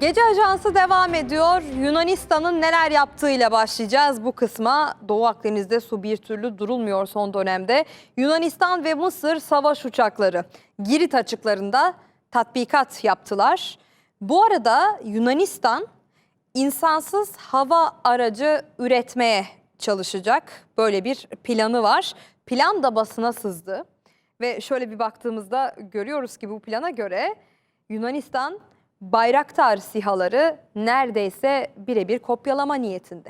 Gece Ajansı devam ediyor. Yunanistan'ın neler yaptığıyla başlayacağız bu kısma. Doğu Akdeniz'de su bir türlü durulmuyor son dönemde. Yunanistan ve Mısır savaş uçakları Girit açıklarında tatbikat yaptılar. Bu arada Yunanistan insansız hava aracı üretmeye çalışacak. Böyle bir planı var. Plan da basına sızdı. Ve şöyle bir baktığımızda görüyoruz ki bu plana göre Yunanistan Bayraktar sihaları neredeyse birebir kopyalama niyetinde.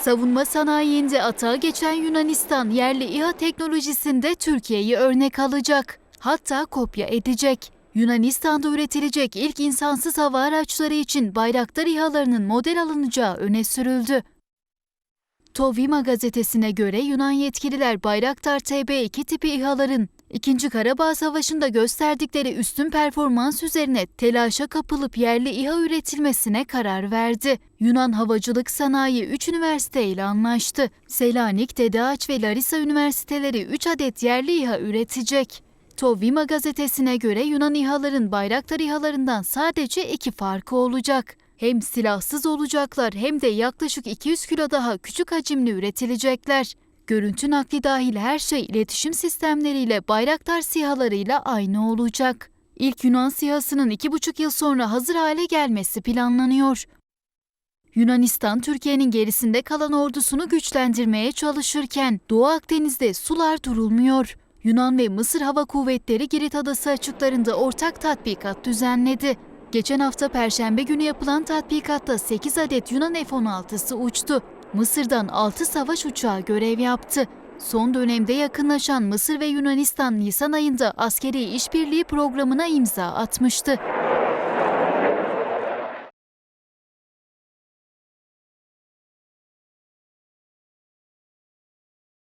Savunma sanayinde atağa geçen Yunanistan yerli İHA teknolojisinde Türkiye'yi örnek alacak. Hatta kopya edecek. Yunanistan'da üretilecek ilk insansız hava araçları için Bayraktar İHA'larının model alınacağı öne sürüldü. Tovima gazetesine göre Yunan yetkililer Bayraktar TB2 tipi İHA'ların İkinci Karabağ Savaşı'nda gösterdikleri üstün performans üzerine telaşa kapılıp yerli İHA üretilmesine karar verdi. Yunan Havacılık Sanayi 3 üniversite ile anlaştı. Selanik, Dede Ağaç ve Larisa üniversiteleri 3 adet yerli İHA üretecek. Tovima gazetesine göre Yunan İHA'ların Bayraktar İHA'larından sadece iki farkı olacak. Hem silahsız olacaklar hem de yaklaşık 200 kilo daha küçük hacimli üretilecekler. Görüntü nakli dahil her şey iletişim sistemleriyle Bayraktar sihalarıyla aynı olacak. İlk Yunan sihasının iki buçuk yıl sonra hazır hale gelmesi planlanıyor. Yunanistan, Türkiye'nin gerisinde kalan ordusunu güçlendirmeye çalışırken Doğu Akdeniz'de sular durulmuyor. Yunan ve Mısır Hava Kuvvetleri Girit Adası açıklarında ortak tatbikat düzenledi. Geçen hafta Perşembe günü yapılan tatbikatta 8 adet Yunan F-16'sı uçtu. Mısır'dan 6 savaş uçağı görev yaptı. Son dönemde yakınlaşan Mısır ve Yunanistan Nisan ayında askeri işbirliği programına imza atmıştı.